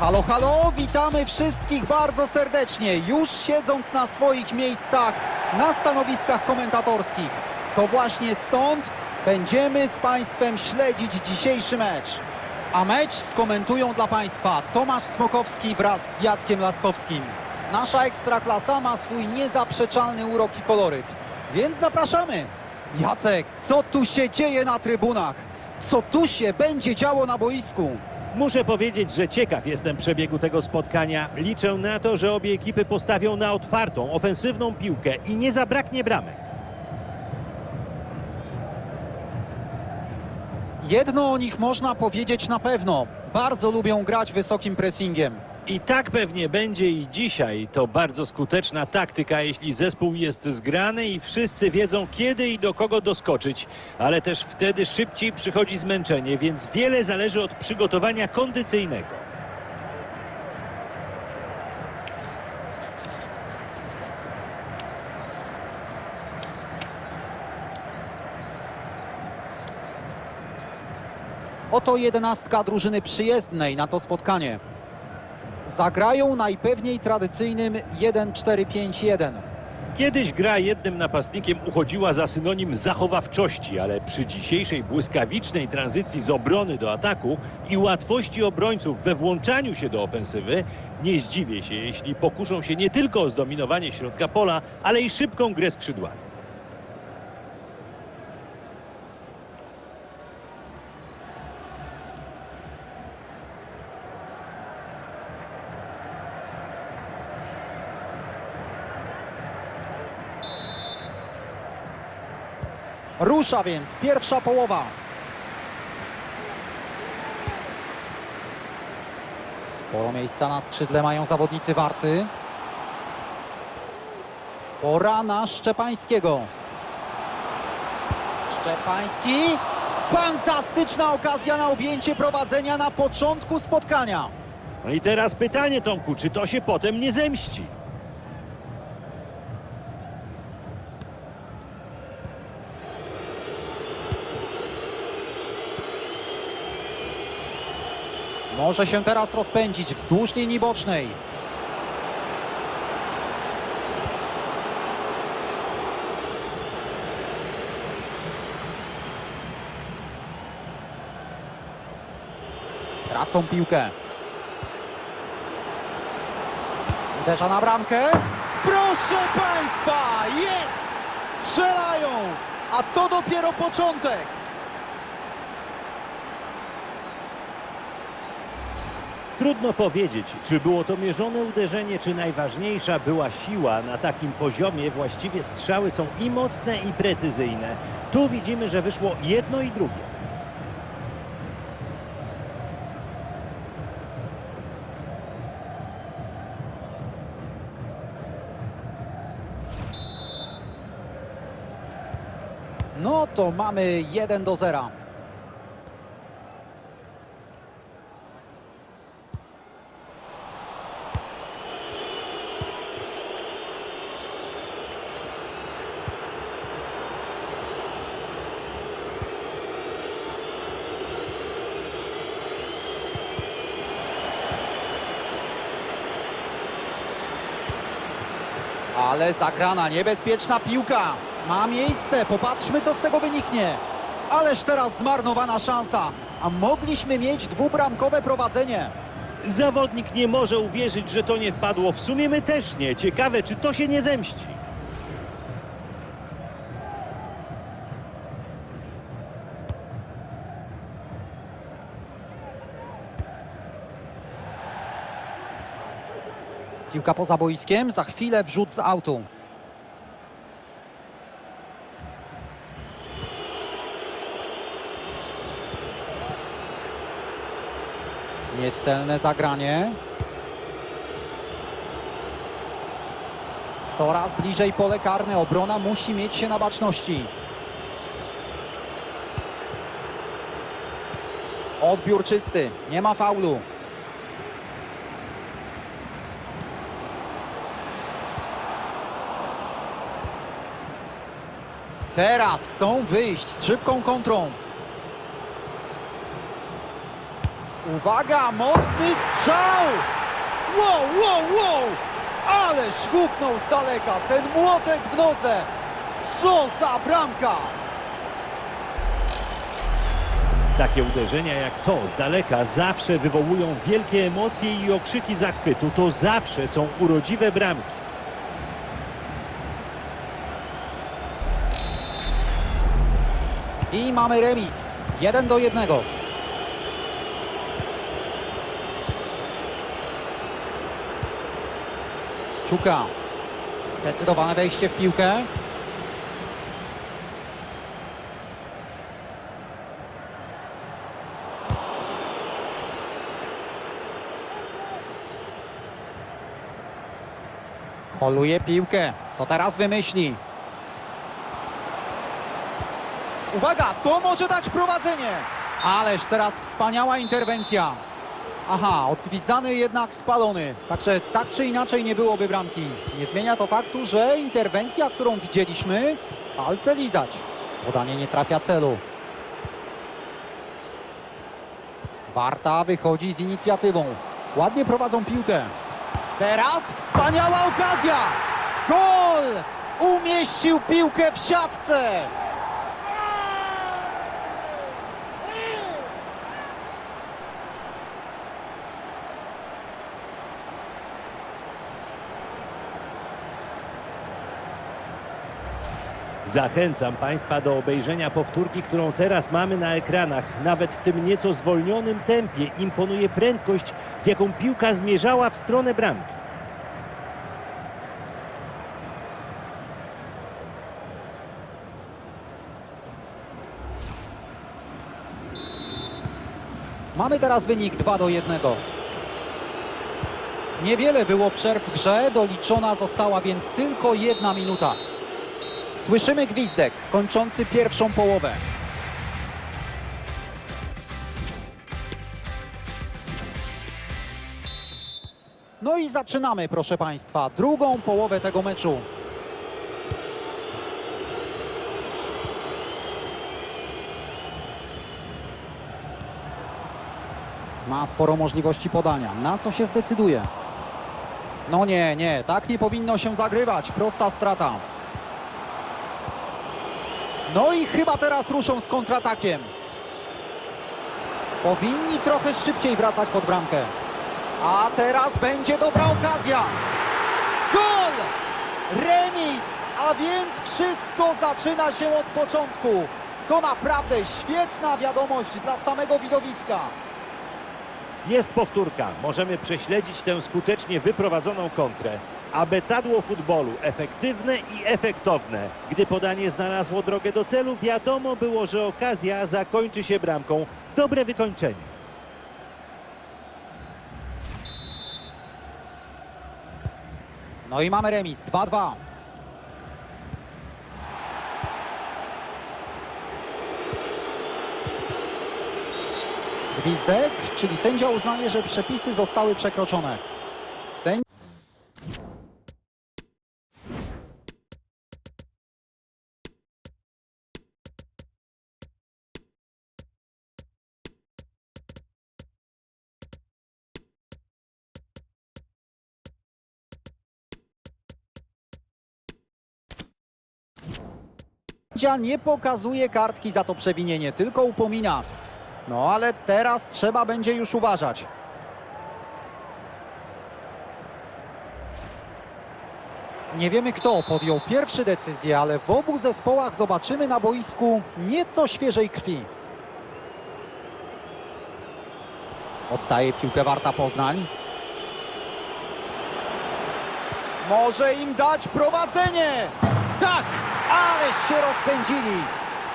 Halo, halo, witamy wszystkich bardzo serdecznie, już siedząc na swoich miejscach na stanowiskach komentatorskich. To właśnie stąd będziemy z Państwem śledzić dzisiejszy mecz. A mecz skomentują dla Państwa Tomasz Smokowski wraz z Jackiem Laskowskim. Nasza Ekstraklasa ma swój niezaprzeczalny urok i koloryt, więc zapraszamy. Jacek, co tu się dzieje na trybunach? Co tu się będzie działo na boisku? Muszę powiedzieć, że ciekaw jestem przebiegu tego spotkania. Liczę na to, że obie ekipy postawią na otwartą, ofensywną piłkę i nie zabraknie bramek. Jedno o nich można powiedzieć na pewno. Bardzo lubią grać wysokim pressingiem. I tak pewnie będzie i dzisiaj. To bardzo skuteczna taktyka, jeśli zespół jest zgrany i wszyscy wiedzą, kiedy i do kogo doskoczyć. Ale też wtedy szybciej przychodzi zmęczenie, więc wiele zależy od przygotowania kondycyjnego. Oto jedenastka drużyny przyjezdnej na to spotkanie. Zagrają najpewniej tradycyjnym 1-4-5-1. Kiedyś gra jednym napastnikiem uchodziła za synonim zachowawczości, ale przy dzisiejszej błyskawicznej tranzycji z obrony do ataku i łatwości obrońców we włączaniu się do ofensywy, nie zdziwię się, jeśli pokuszą się nie tylko o zdominowanie środka pola, ale i szybką grę skrzydłami. Rusza więc pierwsza połowa. Sporo miejsca na skrzydle mają zawodnicy Warty. Pora na Szczepańskiego. Szczepański. Fantastyczna okazja na objęcie prowadzenia na początku spotkania. No i teraz pytanie, Tomku, czy to się potem nie zemści? Może się teraz rozpędzić wzdłuż linii bocznej. Tracą piłkę. Uderza na bramkę. Proszę Państwa, jest! Strzelają! A to dopiero początek. Trudno powiedzieć, czy było to mierzone uderzenie, czy najważniejsza była siła. Na takim poziomie właściwie strzały są i mocne, i precyzyjne. Tu widzimy, że wyszło jedno i drugie. No to mamy 1 do 0. Ale zagrana niebezpieczna piłka. Ma miejsce, popatrzmy co z tego wyniknie. Ależ teraz zmarnowana szansa, a mogliśmy mieć dwubramkowe prowadzenie. Zawodnik nie może uwierzyć, że to nie wpadło. W sumie my też nie. Ciekawe, czy to się nie zemści. Piłka poza boiskiem, za chwilę wrzut z autu. Niecelne zagranie. Coraz bliżej pole karne. Obrona musi mieć się na baczności. Odbiór czysty. Nie ma faulu. Teraz chcą wyjść z szybką kontrą. Uwaga, mocny strzał! Wow, wow, wow! Ależ huknął z daleka ten młotek w nodze! Co za bramka! Takie uderzenia jak to z daleka zawsze wywołują wielkie emocje i okrzyki zachwytu. To zawsze są urodziwe bramki. I mamy remis. 1 do 1. Czuka. Zdecydowane wejście w piłkę. Holuje piłkę. Co teraz wymyśli? Uwaga, to może dać prowadzenie. Ależ teraz wspaniała interwencja. Aha, odgwizdany jednak spalony. Także tak czy inaczej nie byłoby bramki. Nie zmienia to faktu, że interwencja, którą widzieliśmy, palce lizać. Podanie nie trafia celu. Warta wychodzi z inicjatywą. Ładnie prowadzą piłkę. Teraz wspaniała okazja! Gol! Umieścił piłkę w siatce! Zachęcam Państwa do obejrzenia powtórki, którą teraz mamy na ekranach. Nawet w tym nieco zwolnionym tempie imponuje prędkość, z jaką piłka zmierzała w stronę bramki. Mamy teraz wynik 2 do 1. Niewiele było przerw w grze, doliczona została więc tylko jedna minuta. Słyszymy gwizdek kończący pierwszą połowę. No i zaczynamy, proszę Państwa, drugą połowę tego meczu. Ma sporo możliwości podania. Na co się zdecyduje? No nie, nie, tak nie powinno się zagrywać. Prosta strata. No i chyba teraz ruszą z kontratakiem. Powinni trochę szybciej wracać pod bramkę. A teraz będzie dobra okazja. Gol! Remis! A więc wszystko zaczyna się od początku. To naprawdę świetna wiadomość dla samego widowiska. Jest powtórka. Możemy prześledzić tę skutecznie wyprowadzoną kontrę. Abecadło futbolu. Efektywne i efektowne. Gdy podanie znalazło drogę do celu, wiadomo było, że okazja zakończy się bramką. Dobre wykończenie. No i mamy remis 2-2. Gwizdek, czyli sędzia uznaje, że przepisy zostały przekroczone. Sędzia nie pokazuje kartki za to przewinienie, tylko upomina. No ale teraz trzeba będzie już uważać. Nie wiemy kto podjął pierwszy decyzję, ale w obu zespołach zobaczymy na boisku nieco świeżej krwi. Oddaje piłkę Warta Poznań. Może im dać prowadzenie! Ależ się rozpędzili!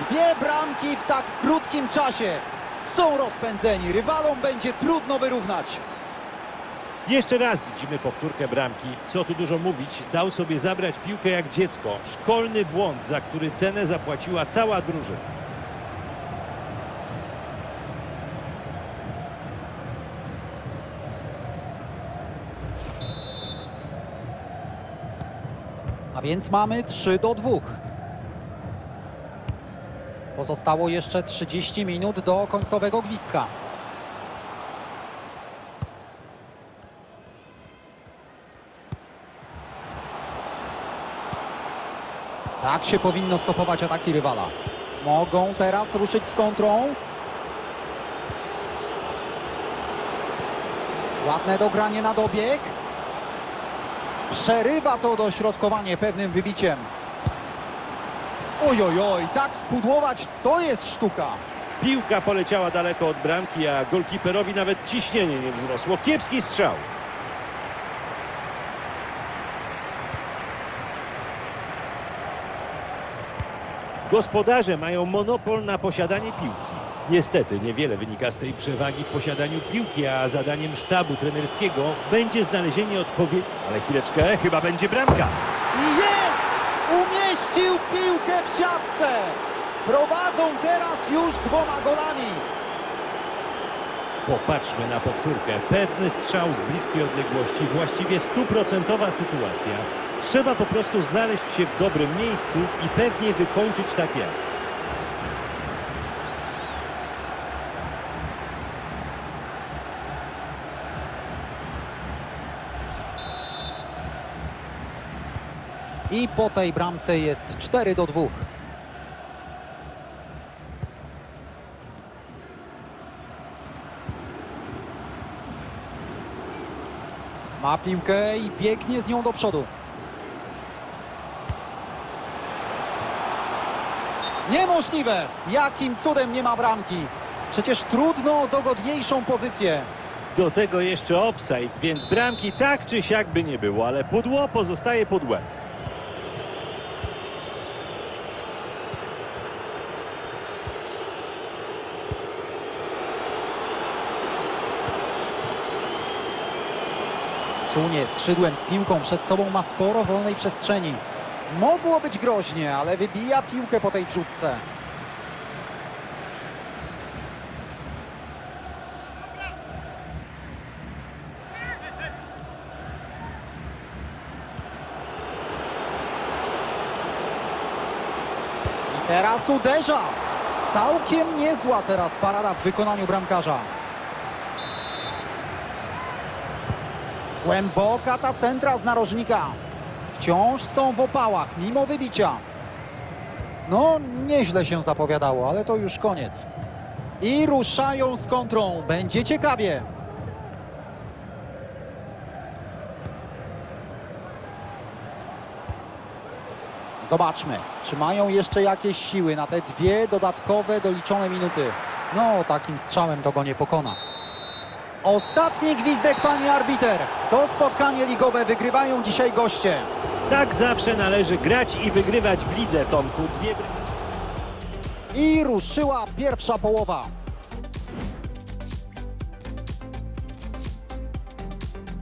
Dwie bramki w tak krótkim czasie. Są rozpędzeni. Rywalom będzie trudno wyrównać. Jeszcze raz widzimy powtórkę bramki. Co tu dużo mówić, dał sobie zabrać piłkę jak dziecko. Szkolny błąd, za który cenę zapłaciła cała drużyna. Więc mamy 3 do 2. Pozostało jeszcze 30 minut do końcowego gwizdka. Tak się powinno stopować ataki rywala. Mogą teraz ruszyć z kontrą. Ładne dogranie na dobieg. Przerywa to dośrodkowanie pewnym wybiciem. Oj, oj, oj, tak spudłować to jest sztuka. Piłka poleciała daleko od bramki, a golkiperowi nawet ciśnienie nie wzrosło. Kiepski strzał. Gospodarze mają monopol na posiadanie piłki. Niestety niewiele wynika z tej przewagi w posiadaniu piłki, a zadaniem sztabu trenerskiego będzie znalezienie odpowiedzi. Ale chwileczkę, chyba będzie bramka. I jest! Umieścił piłkę w siatce! Prowadzą teraz już dwoma golami. Popatrzmy na powtórkę. Pewny strzał z bliskiej odległości, właściwie stuprocentowa sytuacja. Trzeba po prostu znaleźć się w dobrym miejscu i pewnie wykończyć takie akcje. I po tej bramce jest 4 do 2. Ma piłkę i biegnie z nią do przodu. Niemożliwe! Jakim cudem nie ma bramki? Przecież trudno o dogodniejszą pozycję. Do tego jeszcze offside, więc bramki tak czy siak by nie było, ale pudło pozostaje pudłem. Sunie skrzydłem z piłką przed sobą ma sporo wolnej przestrzeni. Mogło być groźnie, ale wybija piłkę po tej wrzutce. I teraz uderza. Całkiem niezła teraz parada w wykonaniu bramkarza. Głęboka ta centra z narożnika. Wciąż są w opałach, mimo wybicia. No, nieźle się zapowiadało, ale to już koniec. I ruszają z kontrą. Będzie ciekawie. Zobaczmy, czy mają jeszcze jakieś siły na te dwie dodatkowe, doliczone minuty. No, takim strzałem to go nie pokona. Ostatni gwizdek, pani arbiter. To spotkanie ligowe wygrywają dzisiaj goście. Tak zawsze należy grać i wygrywać w lidze, Tomku. Dwie... I ruszyła pierwsza połowa.